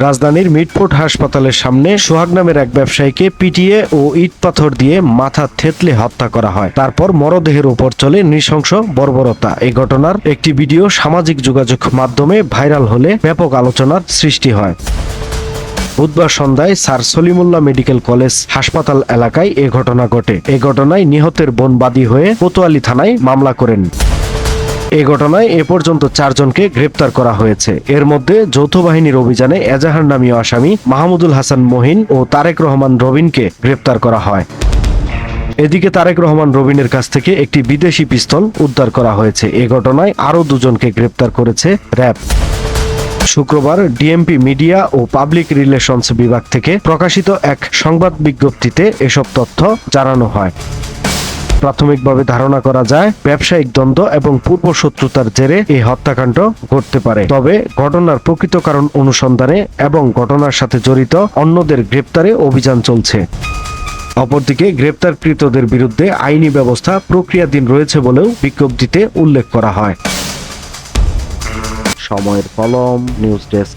রাজধানীর মিটফোর্ট হাসপাতালের সামনে সোহাগ নামের এক ব্যবসায়ীকে পিটিয়ে ও ইট পাথর দিয়ে মাথা থেতলে হত্যা করা হয়। তারপর মরদেহের উপর চলে নৃশংস বর্বরতা। এই ঘটনার একটি ভিডিও সামাজিক যোগাযোগ মাধ্যমে ভাইরাল হলে ব্যাপক আলোচনার সৃষ্টি হয়। বুধবার সন্ধ্যায় স্যার সলিমুল্লাহ মেডিকেল কলেজ হাসপাতাল এলাকায় এ ঘটনা ঘটে। এ ঘটনায় নিহতের বোন বাদী হয়ে কোতোয়ালি থানায় মামলা করেন। এ ঘটনায় এ পর্যন্ত চারজনকে গ্রেপ্তার করা হয়েছে। এর মধ্যে যৌথ বাহিনীর অভিযানে এজাহার নামীয় আসামি মাহমুদুল হাসান মহিন ও তারেক রহমান রবিনকে গ্রেপ্তার করা হয়। এদিকে তারেক রহমান রবিনের কাছ থেকে একটি বিদেশি পিস্তল উদ্ধার করা হয়েছে। এ ঘটনায় আরও দুজনকে গ্রেপ্তার করেছে র্যাব। শুক্রবার ডিএমপি মিডিয়া ও পাবলিক রিলেশনস বিভাগ থেকে প্রকাশিত এক সংবাদ বিজ্ঞপ্তিতে এসব তথ্য জানানো হয়। প্রাথমিকভাবে ধারণা করা যায়, ব্যবসায়িক দ্বন্দ্ব এবং পূর্ব শত্রুতার জেরে এই হত্যাকাণ্ড ঘটতে পারে। তবে ঘটনার প্রকৃত কারণ অনুসন্ধানে এবং ঘটনার সাথে জড়িত অন্যদের গ্রেপ্তারে অভিযান চলছে। অপরদিকে গ্রেপ্তারকৃতদের বিরুদ্ধে আইনি ব্যবস্থা প্রক্রিয়াধীন রয়েছে বলেও বিজ্ঞপ্তিতে উল্লেখ করা হয়। সময়ের কলম, নিউজ ডেস্ক।